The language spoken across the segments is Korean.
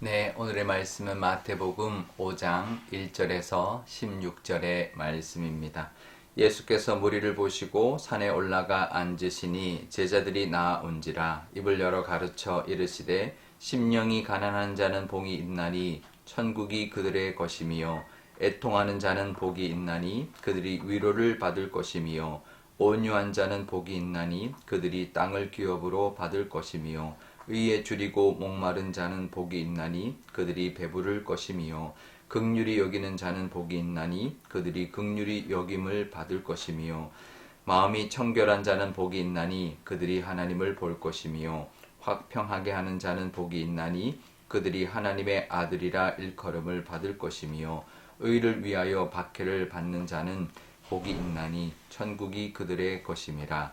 네, 오늘의 말씀은 마태복음 5장 1절에서 16절의 말씀입니다. 예수께서 무리를 보시고 산에 올라가 앉으시니 제자들이 나온지라 입을 열어 가르쳐 이르시되 심령이 가난한 자는 복이 있나니 천국이 그들의 것이미요. 애통하는 자는 복이 있나니 그들이 위로를 받을 것이미요. 온유한 자는 복이 있나니 그들이 땅을 기업으로 받을 것이미요 의에 줄이고 목마른 자는 복이 있나니 그들이 배부를 것이미요. 극률이 여기는 자는 복이 있나니 그들이 극률이 여김을 받을 것이미요. 마음이 청결한 자는 복이 있나니 그들이 하나님을 볼 것이미요. 화평하게 하는 자는 복이 있나니 그들이 하나님의 아들이라 일컬음을 받을 것이미요. 의를 위하여 박해를 받는 자는 복이 있나니 천국이 그들의 것임이라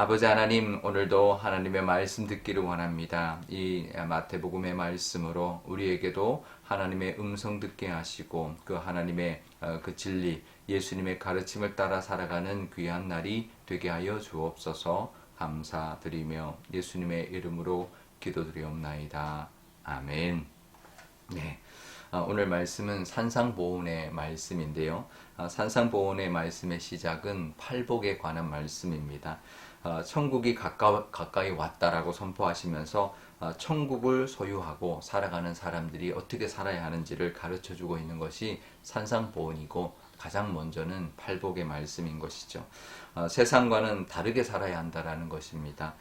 아버지 하나님, 오늘도 하나님의 말씀 듣기를 원합니다. 이 마태복음의 말씀으로 우리에게도 하나님의 음성 듣게 하시고 그 하나님의 어, 그 진리, 예수님의 가르침을 따라 살아가는 귀한 날이 되게 하여 주옵소서 감사드리며 예수님의 이름으로 기도드리옵나이다. 아멘. 네. 어, 오늘 말씀은 산상보훈의 말씀인데요. 어, 산상보훈의 말씀의 시작은 팔복에 관한 말씀입니다. 어, 천국이 가까, 가까이 왔다라고 선포하시면서 천국을 소유하고 살아가는 사람들이 어떻게 살아야 하는지를 가르쳐 주고 있는 것이 산상보훈이고 가장 먼저는 팔복의 말씀인 것이죠. 세상과는 다르게 살아야 한다라는 것입니다.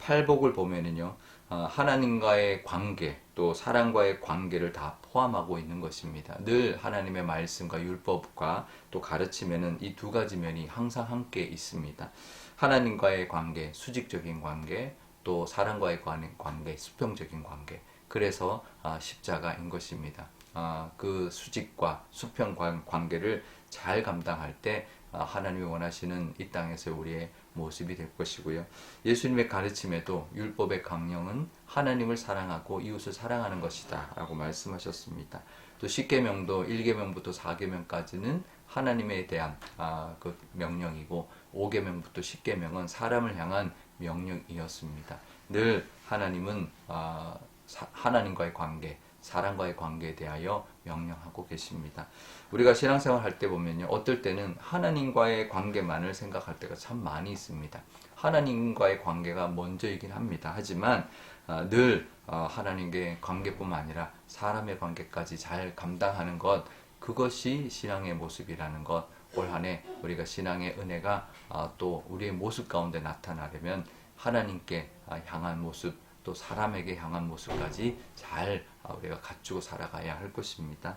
팔복을 보면은요. 어, 하나님과의 관계 또 사랑과의 관계를 다 포함하고 있는 것입니다. 늘 하나님의 말씀과 율법과 또 가르침에는 이 두 가지 면이 항상 함께 있습니다. 하나님과의 관계, 수직적인 관계, 또 사랑과의 관계, 수평적인 관계. 그래서 아, 십자가인 것입니다. 아, 그 수직과 수평 관계를 잘 감당할 때 아, 하나님이 원하시는 이 땅에서 우리의 모습이 될 것이고요. 예수님의 가르침에도 율법의 강령은 하나님을 사랑하고 이웃을 사랑하는 것이다라고 말씀하셨습니다. 또 10계명도 1계명부터 4계명까지는 하나님에 대한 아, 그 명령이고 5계명부터 10계명은 사람을 향한 명령이었습니다. 늘 하나님은 아, 사, 하나님과의 관계, 사람과의 관계에 대하여 명령하고 계십니다. 우리가 신앙생활 할 때 보면요. 어떨 때는 하나님과의 관계만을 생각할 때가 참 많이 있습니다. 하나님과의 관계가 먼저이긴 합니다. 하지만 어, 늘 어, 하나님의 관계뿐만 아니라 사람의 관계까지 잘 감당하는 것 그것이 신앙의 모습이라는 것. 올 한해 우리가 신앙의 은혜가 어, 또 우리의 모습 가운데 나타나려면 하나님께 어, 향한 모습 또 사람에게 향한 모습까지 잘 어, 우리가 갖추고 살아가야 할 것입니다.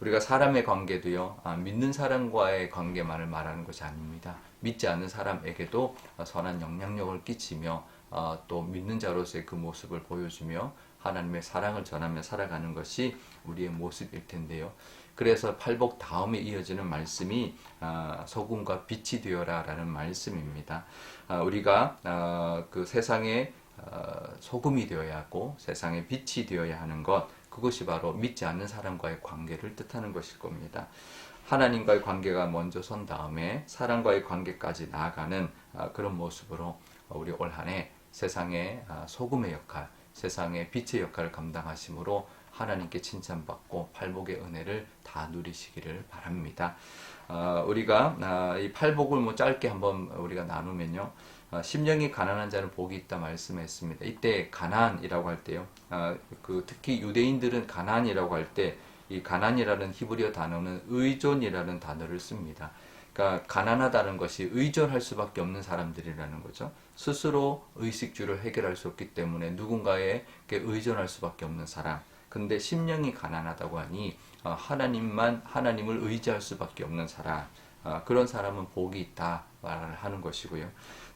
우리가 사람의 관계도요, 아, 믿는 사람과의 관계만을 말하는 것이 아닙니다. 믿지 않는 사람에게도 선한 영향력을 끼치며 어, 또 믿는 자로서의 그 모습을 보여주며 하나님의 사랑을 전하며 살아가는 것이 우리의 모습일 텐데요. 그래서 팔복 다음에 이어지는 말씀이 아, 소금과 빛이 되어라라는 말씀입니다. 아, 우리가 그 세상에 어, 소금이 되어야 하고 세상의 빛이 되어야 하는 것 그것이 바로 믿지 않는 사람과의 관계를 뜻하는 것일 겁니다. 하나님과의 관계가 먼저 선 다음에 사람과의 관계까지 나아가는 아, 그런 모습으로 우리 올 한해 세상의 아, 소금의 역할, 세상의 빛의 역할을 감당하심으로 하나님께 칭찬받고 팔복의 은혜를 다 누리시기를 바랍니다. 어, 우리가 이 팔복을 뭐 짧게 한번 우리가 나누면요. 어, 심령이 가난한 자는 복이 있다 말씀했습니다. 이때 가난이라고 할 때요. 어, 그 특히 유대인들은 가난이라고 할 때 이 가난이라는 히브리어 단어는 의존이라는 단어를 씁니다. 그러니까 가난하다는 것이 의존할 수밖에 없는 사람들이라는 거죠. 스스로 의식주를 해결할 수 없기 때문에 누군가에게 의존할 수밖에 없는 사람. 근데 심령이 가난하다고 하니 어, 하나님만 하나님을 의지할 수밖에 없는 사람. 어, 그런 사람은 복이 있다 말을 하는 것이고요.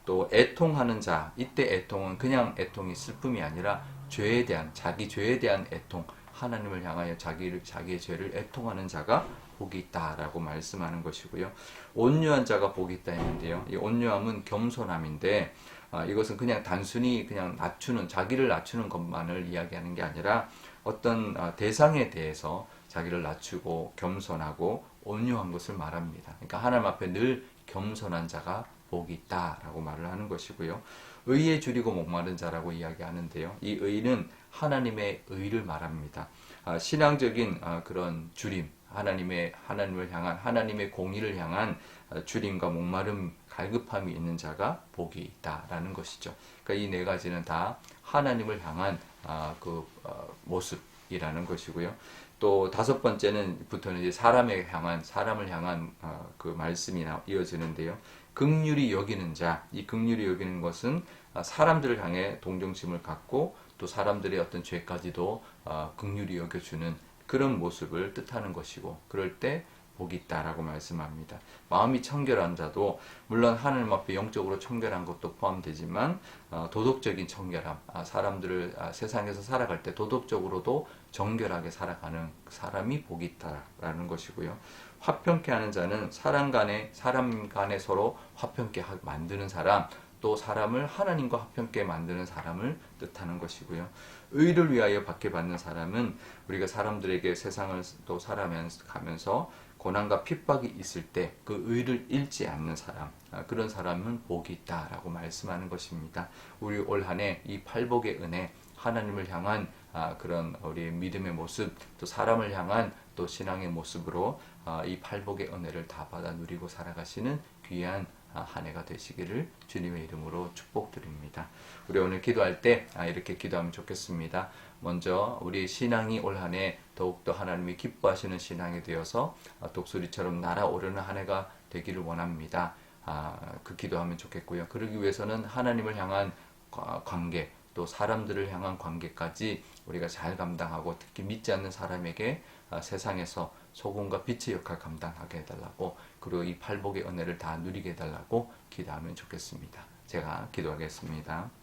또 애통하는 자 이때 애통은 그냥 애통이 슬픔이 아니라 죄에 대한 자기 죄에 대한 애통 하나님을 향하여 자기를 자기의 죄를 애통하는 자가 복이 있다라고 말씀하는 것이고요. 온유한 자가 복이 있다 했는데요. 이 온유함은 겸손함인데 아, 이것은 그냥 단순히 그냥 낮추는 자기를 낮추는 것만을 이야기하는 게 아니라 어떤 아, 대상에 대해서 자기를 낮추고 겸손하고 온유한 것을 말합니다. 그러니까 하나님 앞에 늘 겸손한 자가 복이 있다라고 말을 하는 것이고요. 의에 줄이고 목마른 자라고 이야기하는데요. 이 의는 하나님의 의를 말합니다. 아, 신앙적인 아, 그런 줄임, 하나님의 하나님을 향한 하나님의 공의를 향한 아, 줄임과 목마름, 갈급함이 있는 자가 복이 있다라는 것이죠. 그러니까 이 네 가지는 다 하나님을 향한 아, 그 어, 모습 이라는 것이고요. 또 다섯 번째는 부터는 이제 사람에 향한 사람을 향한 어, 그 말씀이 이어지는데요. 극률이 여기는 자, 이 극률이 여기는 것은 아, 사람들을 향해 동정심을 갖고 또 사람들의 어떤 죄까지도 어, 극률이 여겨주는 그런 모습을 뜻하는 것이고 그럴 때 복이 있다라고 말씀합니다. 마음이 청결한 자도 물론 하나님 앞에 영적으로 청결한 것도 포함되지만 어, 도덕적인 청결함, 아, 사람들을 아, 세상에서 살아갈 때 도덕적으로도 정결하게 살아가는 사람이 복이 있다라는 것이고요. 화평케 하는 자는 사람 간에 사람 간에 서로 화평케 만드는 사람, 또 사람을 하나님과 화평케 만드는 사람을 뜻하는 것이고요. 의를 위하여 받게 받는 사람은 우리가 사람들에게 세상을 또 살아가면서 고난과 핍박이 있을 때 그 의를 잃지 않는 사람 아, 그런 사람은 복이 있다라고 말씀하는 것입니다. 우리 올 한해 이 팔복의 은혜 하나님을 향한 아, 그런 우리의 믿음의 모습 또 사람을 향한 또 신앙의 모습으로 아, 이 팔복의 은혜를 다 받아 누리고 살아가시는 귀한 한 해가 되시기를 주님의 이름으로 축복드립니다. 우리 오늘 기도할 때 이렇게 기도하면 좋겠습니다. 먼저 우리 신앙이 올 한해 더욱더 하나님이 기뻐하시는 신앙이 되어서 독수리처럼 날아오르는 한 해가 되기를 원합니다. 아, 그 기도하면 좋겠고요. 그러기 위해서는 하나님을 향한 관계, 또 사람들을 향한 관계까지 우리가 잘 감당하고 특히 믿지 않는 사람에게 세상에서 소금과 빛의 역할 감당하게 해달라고 그리고 이 팔복의 은혜를 다 누리게 해달라고 기도하면 좋겠습니다. 제가 기도하겠습니다.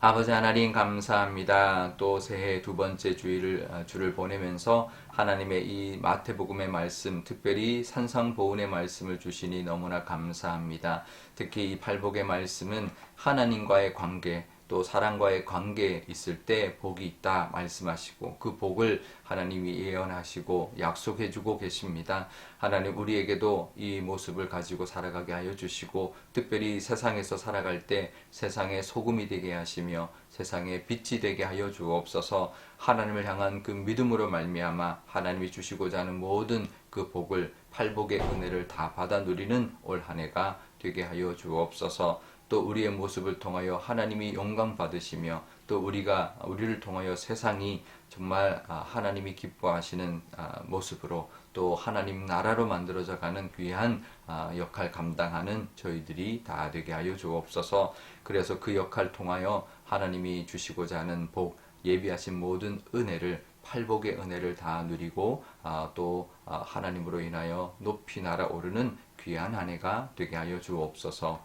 아버지 하나님 감사합니다. 또 새해 두 번째 주일을 아, 주를 보내면서 하나님의 이 마태복음의 말씀, 특별히 산상보훈의 말씀을 주시니 너무나 감사합니다. 특히 이 팔복의 말씀은 하나님과의 관계, 또 사랑과의 관계에 있을 때 복이 있다 말씀하시고 그 복을 하나님이 예언하시고 약속해 주고 계십니다. 하나님 우리에게도 이 모습을 가지고 살아가게 하여 주시고 특별히 세상에서 살아갈 때 세상의 소금이 되게 하시며 세상의 빛이 되게 하여 주옵소서 하나님을 향한 그 믿음으로 말미암아 하나님이 주시고자 하는 모든 그 복을 팔복의 은혜를 다 받아 누리는 올 한 해가 되게 하여 주옵소서 또 우리의 모습을 통하여 하나님이 영광 받으시며 또 우리가 우리를 통하여 세상이 정말 아, 하나님이 기뻐하시는 아, 모습으로 또 하나님 나라로 만들어져 가는 귀한 아, 역할 감당하는 저희들이 다 되게 하여 주옵소서. 그래서 그 역할 통하여 하나님이 주시고자 하는 복 예비하신 모든 은혜를 팔복의 은혜를 다 누리고 또 하나님으로 인하여 높이 날아오르는 귀한 한 해가 되게 하여 주옵소서.